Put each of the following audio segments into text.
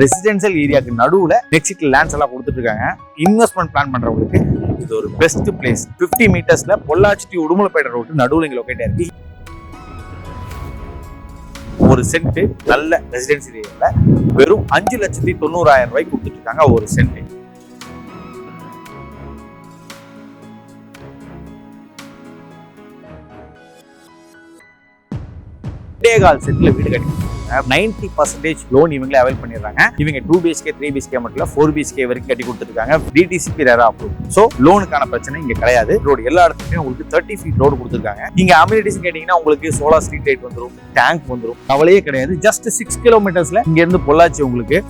Residential ஏரியாக்கு நடுவில் next lands எல்லாம் கொடுத்துட்டு இருக்காங்க. இன்வெஸ்ட்மெண்ட் பிளான் பண்றவங்களுக்கு இது ஒரு பெஸ்ட் பிளேஸ் 50 மீட்டர்ஸ்ல பொள்ளாச்சி டு உடுமலைப்பேட்டை ரோட்டு நடுவில் இங்க லொக்கேட் இருக்கு ஒரு சென்ட் நல்ல ரெசிடென்சியல் ஏரியாவில் வெறும் அஞ்சு லட்சத்தி தொண்ணூறாயிரம் ரூபாய்க்கு கொடுத்துட்டு இருக்காங்க ஒரு சென்ட் கால் செட்டில் வீடு கட்டி நைன்டி பர்சன்டேஜ் லோன் இவங்களே அவைல் பண்ணிடுறாங்க. இவங்க டூ பிஹெச்கே த்ரீ பிஹெச்கே மட்டும் இல்லை ஃபோர் பிஹெச்கே வரைக்கும் கட்டி கொடுத்துருக்காங்க. டிடிசிபி ரேரா அப்ரூவ் ஸோ லோனுக்கான பிரச்சனை இங்கே கிடையாது. ரோடு எல்லா இடத்துலையும் உங்களுக்கு தேர்ட்டி ஃபீட் ரோடு கொடுத்துருக்காங்க. இங்கே அமினிட்டிஸ் கேட்டிங்கன்னா உங்களுக்கு சோலார் ஸ்ட்ரீட் லைட் வந்துடும் டேங்க் வந்துடும் கவலையே கிடையாது. ஜஸ்ட் சிக்ஸ் கிலோமீட்டர்ஸில் இங்கேருந்து பொள்ளாச்சி உங்களுக்கு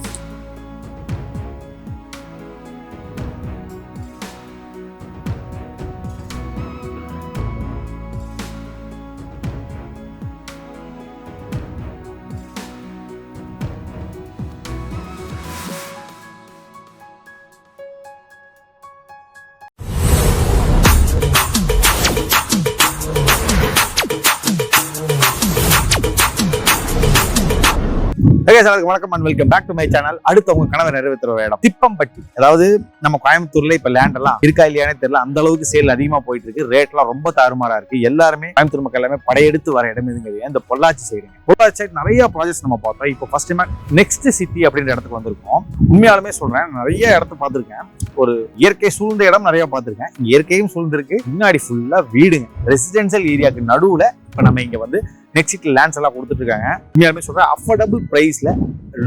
ஓகே சார் வணக்கம் and welcome back to my channel அடுத்து உங்க கனவை நிறைவேற்றுற இடம் திப்பம்பட்டி. அதாவது நம்ம கோயம்புத்தூர்ல இப்ப லேண்ட் எல்லாம் இருக்கா இல்லையானே தெரியல. அந்த அளவுக்கு சேல் அதிகமா போயிட்டு இருக்கு. ரேட் எல்லாம் ரொம்ப தாறுமாறா இருக்கு. எல்லாருமே கோயம்புத்தூர் மக்கள் எல்லாமே படையெடுத்து வர இடம் எதுங்க இந்த பொள்ளாச்சி சைடு பொள்ளாச்சி சைடு நிறைய ப்ராஜெக்ட்ஸ் நம்ம பார்த்தோம். இப்போ ஃபர்ஸ்ட் டைம் நெக்ஸ்ட் சிட்டி அப்படின்ற இடத்துக்கு வந்திருக்கோம். உண்மையாலுமே சொல்றேன் நிறைய இடத்த பார்த்திருக்கேன். ஒரு இயற்கை சூழ்ந்த இடம் நிறைய பார்த்திருக்கேன். இயற்கையும் சூழ்ந்திருக்கு. முன்னாடி ஃபுல்லா வீடுங்க. ரெசிடென்சியல் ஏரியாவுக்கு நடுவுல இப்ப நம்ம இங்க வந்து நெக்ஸ்ட் லேண்ட்ஸ் எல்லாம் கொடுத்துட்டு இருக்காங்க உண்மையாலுமே சொல்றேன் அஃபோர்டபுள் பிரைஸ்ல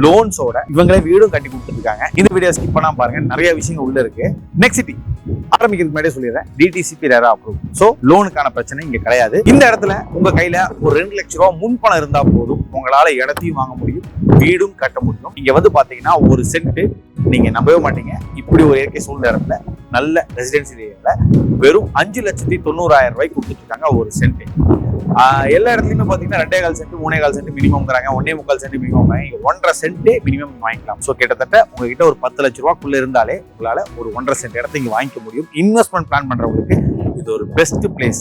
லோன்ஸோட இவங்களே வீடும் கட்டி கொடுத்துருக்காங்க இந்த வீடியோ ஸ்கிப் பண்ணாம பாருங்க நிறைய விஷயங்கள் உள்ள இருக்கு. நெக்ஸ்ட் சிட்டி ஆரம்பிக்கிறதுக்கு முன்னாடியே சொல்லிடுறேன். டிடிசிபி ரேரா அப்ரூவ் ஸோ லோனுக்கான பிரச்சனை இங்க கிடையாது. இந்த இடத்துல உங்க கையில ஒரு ரெண்டு லட்ச ரூபா முன்பணம் இருந்தா போதும். உங்களால இடத்தையும் வாங்க முடியும் வீடும் கட்ட முடியும். இங்க வந்து பாத்தீங்கன்னா ஒரு சென்ட் நீங்க நம்பவே மாட்டீங்க. இப்படி ஒரு இயற்கை சூழ்நிலை இடத்துல நல்ல ரெசிடென்சியல் ஏரியாவில் வெறும் அஞ்சு லட்சத்தி தொண்ணூறாயிரம் ரூபாய்க்கு கொடுத்துட்ருக்காங்க ஒரு சென்ட் எல்லா இடத்துலையுமே பார்த்தீங்கன்னா ரெண்டே கால் சென்ட் மூணே கால் சென்ட் மினிமம்ங்கிறாங்க ஒன்னே முக்கால் சென்ட் மினிமம் வாங்கி ஒன்றரை சென்ட்டே மினிமம் வாங்கிக்கலாம். ஸோ கிட்டத்தட்ட உங்ககிட்ட ஒரு பத்து லட்ச ரூபாக்குள்ளே இருந்தாலே உங்களால் ஒரு ஒன்றரை சென்ட் இடத்த இங்கே வாங்கிக்க முடியும். இன்வெஸ்ட்மெண்ட் பிளான் பண்ணுறவங்களுக்கு இது ஒரு பெஸ்ட் பிளேஸ்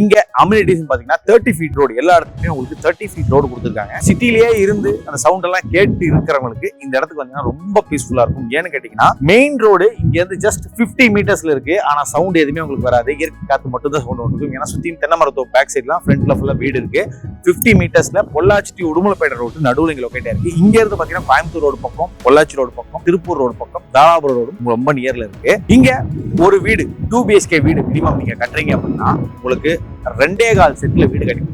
இங்க அம்யூனிட்டிஸ் பாத்தீங்கன்னா தேர்ட்டி ஃபீட் ரோடு எல்லா இடத்துலயுமே உங்களுக்கு தேர்ட்டி ஃபீட் ரோடு கொடுத்துருக்காங்க. சிட்டிலேயே இருந்து அந்த சவுண்ட் எல்லாம் கேட்டு இருக்கிறவங்களுக்கு இந்த இடத்துக்கு வந்தீங்கன்னா ரொம்ப பீஸ்ஃபுல்லா இருக்கும். ஏன்னு கேட்டீங்கன்னா மெயின் ரோடு இங்க இருந்து ஜஸ்ட் 50 மீட்டர்ஸ்ல இருக்கு. ஆனா சவுண்ட் எதுவுமே உங்களுக்கு வராது. இயற்கை காத்து மட்டும் தான் சவுண்ட் வந்துருக்கும் ஏன்னா சுத்தியும் தென்னை மரத்தோ பேக் சைட்லாம் ஃப்ரண்ட்ல ஃபுல்லா வீடு இருக்கு. 50 மீட்டர்ஸ்ல பொள்ளாச்சி டு உடுமலைப்பேட்டை ரோடு நடுவில் இங்க லொக்கேட் இருக்கு. இங்க இருந்து பாத்தீங்கன்னா கோயம்புத்தூர் ரோடு பக்கம் பொள்ளாச்சி ரோடு பக்கம் திருப்பூர் ரோடு பக்கம் தாராபுரம் ரோடு ரொம்ப நியர்ல இருக்கு. இங்க ஒரு வீடு டூ பிஎஸ்கே வீடு மினிமம் நீங்க கட்டுறீங்க அப்படின்னா உங்களுக்கு ரெண்டே கால் செட்ல வீடு கட்டி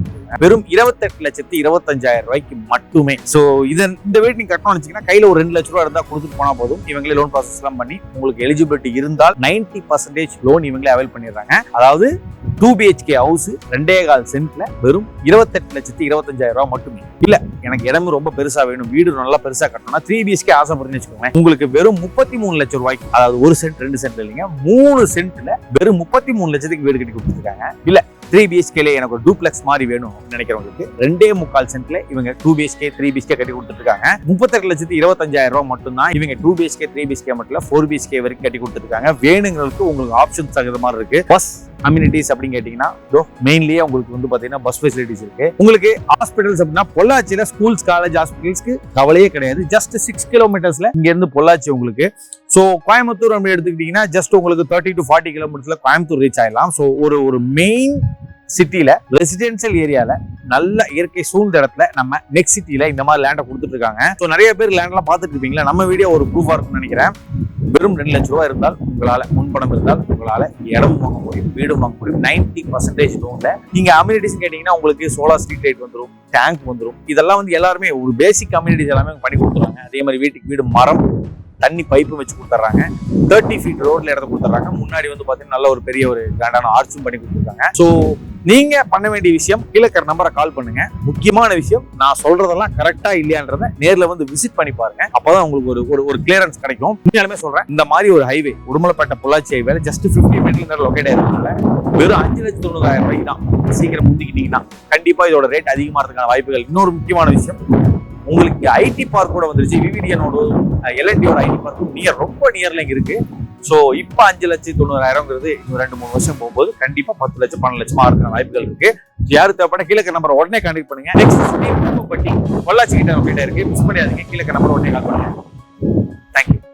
வெறும் இருபத்தெட்டு லட்சத்தி இருபத்தஞ்சாயிரம் ரூபாய்க்கு மட்டுமே. ஸோ இதன் இந்த வீடு நீங்க கட்டணும்னு வச்சீங்கன்னா கையில ஒரு ரெண்டு லட்ச ரூபா இருந்தா கொடுத்துட்டு போனா போதும். இவங்களே லோன் ப்ராசஸ் எல்லாம் பண்ணி உங்களுக்கு எலிஜிபிலிட்டி இருந்தால் 90% பர்சன்டேஜ் லோன் இவங்களே அவைல் பண்ணிடுறாங்க. அதாவது டூ பிஹெச்கே ஹவுஸ் ரெண்டே கால் சென்ட்ல வெறும் இருபத்தெட்டு லட்சத்தி இருபத்தஞ்சாயிரம் ரூபாய் மட்டுமே. இல்ல எனக்கு இடமும் ரொம்ப பெருசா வேணும் வீடு நல்லா பெருசா கட்டணும்னா த்ரீ பிஹெச்கே ஆசைப்படுறேன்னு வச்சுக்கோங்களேன். உங்களுக்கு வெறும் முப்பத்தி மூணு லட்சம் ரூபாய்க்கு அதாவது ஒரு சென்ட் ரெண்டு சென்ட் இல்லைங்க மூணு சென்ட்ல வெறும் முப்பத்தி மூணு லட்சத்துக்கு வீடு கட்டி கொடுத்துருக்காங்க. இல்ல த்ரீ பிஹெச்கேல எனக்கு ஒரு டூப்ளெக்ஸ் மாதிரி வேணும் நினைக்கிறவங்களுக்கு ரெண்டே முக்கால் சென்ட்ல இவங்க டூ பிஹெச்கே த்ரீ பிஹெச்கே கட்டி கொடுத்துருக்காங்க முப்பத்தெட்டு லட்சத்தி இருபத்தஞ்சாயிரம் ரூபாய் மட்டும் தான் இவங்க டூ பிஹெச்கே த்ரீ பிஹெச்கே மட்டும் ஃபோர் பிஹெச்கே வரைக்கும் கட்டி கொடுத்துருக்காங்க வேணுங்களுக்கு உங்களுக்கு ஆப்ஷன்ஸ் தகுந்த மாதிரி இருக்கு. பஸ் அம்யூனிட்டிஸ் அப்படின்னு கேட்டிங்கன்னா இதோ மெயின்லியே உங்களுக்கு வந்து பார்த்தீங்கன்னா பஸ் ஃபெசிலிட்டிஸ் இருக்கு. உங்களுக்கு ஹாஸ்பிட்டல்ஸ் அப்படின்னா பொள்ளாச்சியில் ஸ்கூல்ஸ் காலேஜ் ஹாஸ்பிட்டல்ஸ்க்கு கவலையே கிடையாது. ஜஸ்ட் சிக்ஸ் கிலோமீட்டர்ஸில் இங்கேருந்து பொள்ளாச்சி உங்களுக்கு. ஸோ கோயம்புத்தூர் அப்படி எடுத்துக்கிட்டிங்கன்னா ஜஸ்ட் உங்களுக்கு தேர்ட்டி டு ஃபார்ட்டி கிலோமீட்டர்ஸில் கோயம்புத்தூர் ரீச் ஆயிடலாம். ஸோ ஒரு ஒரு மெயின் சிட்டியில் ரெசிடென்சியல் ஏரியால நல்ல இயற்கை சூழ்ந்த இடத்துல நம்ம நெக்ஸ்ட் சிட்டியில் இந்த மாதிரி லேண்டை கொடுத்துட்டு இருக்காங்க. ஸோ நிறைய பேர் லேண்ட்லாம் பார்த்துட்டு இருப்பீங்களா? நம்ம வீடியோ ஒரு ப்ரூஃபாக இருக்கும்னு நினைக்கிறேன். வெறும் ரெண்டு லட்ச ரூபா இருந்தால் உங்களால முன்பணம் இருந்தால் உங்களால இடம் வாங்க முடியும் வீடும் வாங்க முடியும். நைன்டி பர்சன்டேஜ் லோன்ல நீங்க அம்யூனிட்டிஸ் கேட்டீங்கன்னா உங்களுக்கு சோலார் ஸ்ட்ரீட் லைட் வந்துடும் டேங்க் வந்துடும் இதெல்லாம் வந்து எல்லாருமே ஒரு பேசிக் கம்யூனிட்டிஸ் எல்லாமே பண்ணி கொடுத்துருவாங்க. அதே மாதிரி வீட்டுக்கு வீடு மரம் தண்ணி பைப்பும் வச்சு கொடுத்துட்றாங்க. தேர்ட்டி ஃபீட் ரோட்ல இடத்த கொடுத்துட்றாங்க. முன்னாடி வந்து பார்த்தீங்கன்னா நல்ல ஒரு பெரிய ஒரு கிராண்டான ஆர்ச்சும் பண்ணி கொடுத்துருக்காங்க. ஸோ நீங்க பண்ண வேண்டிய விஷயம் கீழே நம்பரை கால் பண்ணுங்க. முக்கியமான விஷயம் நான் சொல்றதெல்லாம் கரெக்டா இல்லையான்றத நேர்ல வந்து விசிட் பண்ணி பாருங்க. அப்பதான் உங்களுக்கு ஒரு ஒரு ஒரு கிளியரன்ஸ் கிடைக்கும். உண்மையாலுமே சொல்றேன் இந்த மாதிரி ஒரு highway Udumalaipettai Pollachi highway just fifty metre locate ஆயிருக்கனால வெறும் அஞ்சு லட்சத்தி தொண்ணூறாயிரம் ரூபாய்க்கு தான். சீக்கிரம் முந்திக்கிட்டீங்கன்னா கண்டிப்பா இதோட ரேட் அதிகமாகிறதுக்கான வாய்ப்புகள். இன்னொரு முக்கியமான விஷயம் உங்களுக்கு ஐடி பார்க் கூட வந்துருச்சு. விவிடியனோட எல்என்டியோட ஐடி பார்க்கும் நியர் ரொம்ப நியர்ல இங்க இருக்கு. ஸோ இப்போ அஞ்சு லட்சத்தி தொண்ணூறாயிரம்ங்கிறது இன்னும் ரெண்டு மூணு வருஷம் போகும்போது கண்டிப்பா பத்து லட்சம் பன்னெண்டு லட்சமாக இருக்கிற வாய்ப்புகள் இருக்கு. யாரு தேவைப்பட கீழக்க நம்பர் உடனே கான்டெக்ட் பண்ணுங்க. நெக்ஸ்ட் பட்டி பொள்ளாச்சி கிட்ட கிட்ட இருக்கு. மிஸ் பண்ணியாதீங்க கீழக்க நம்பர் உடனே கால் பண்ணுங்க.